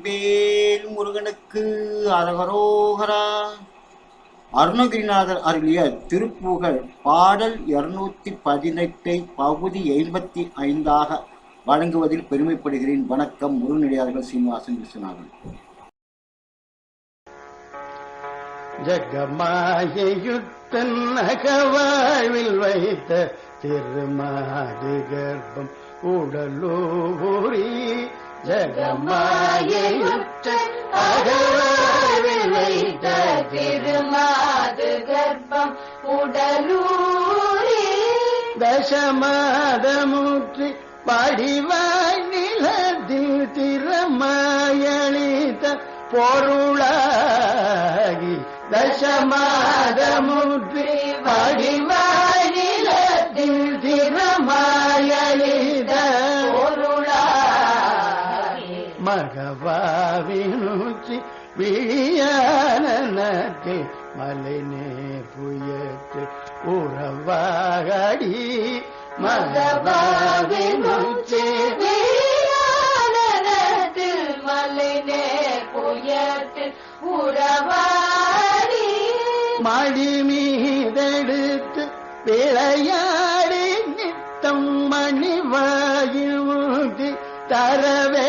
வேல் முருகனுக்கு அரகரோகரா அருணகிரிநாதர் அருளிய திருப்புகழ் பாடல் இருநூத்தி பதினெட்டை பகுதி எண்பத்தி ஐந்தாக வழங்குவதில் பெருமைப்படுகிறேன். வணக்கம் முருகனடியார்கள் சீனிவாசன் விஸ்வநாதன். ஜகமாயுத்தன் அகவாழ்வில் வைத்த திருமாதி கர்ப்பம் உடலூரி ஜகமாயுத்தன் அகவாழ்வில் வைத்த திருமாது கர்ப்பம் உடலூரே. தசமாதமுற்றி படிவாய் நிலத்தில் திறமாயளித்த பொருளாகி தசமாதமுற்றி பொருளாகி விழியானே மலைனே மலைநே புயத்து உறவாகடி. மகவாவினுச்சி வீரானனத்தில் மலைனே புயத்தில் உறவாடி மடி மீதெடுத்து விளையாடி நித்தம் மணிவாயில் ஊட்டி தரவே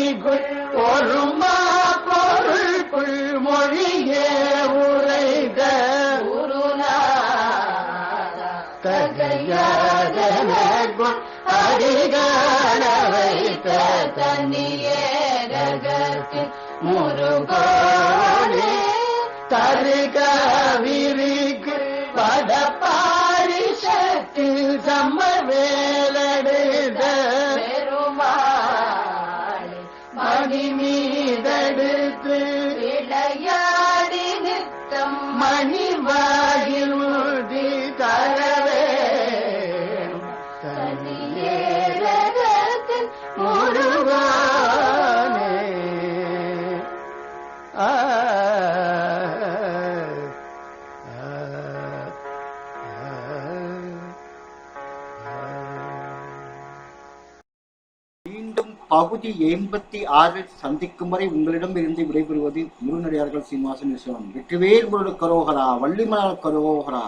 குருநாதா தகையாதனக்குள் அடிகான வைத்த தனியேரகத்தில் முருகோனே தருகாவிரிக்கு படப்பாரிஷத்தில் சம்மவேலடுத பெருமாளே மணி பகுதி எண்பத்தி ஆறில் சந்திக்கும் வரை உங்களிடம் இருந்து விடைபெறுவது முருநடிகார்கள் சீனிவாசன் விஸ்வநாதன். வெற்றிவேல் முருடு கரோகரா வள்ளிமலர் கரோகரா.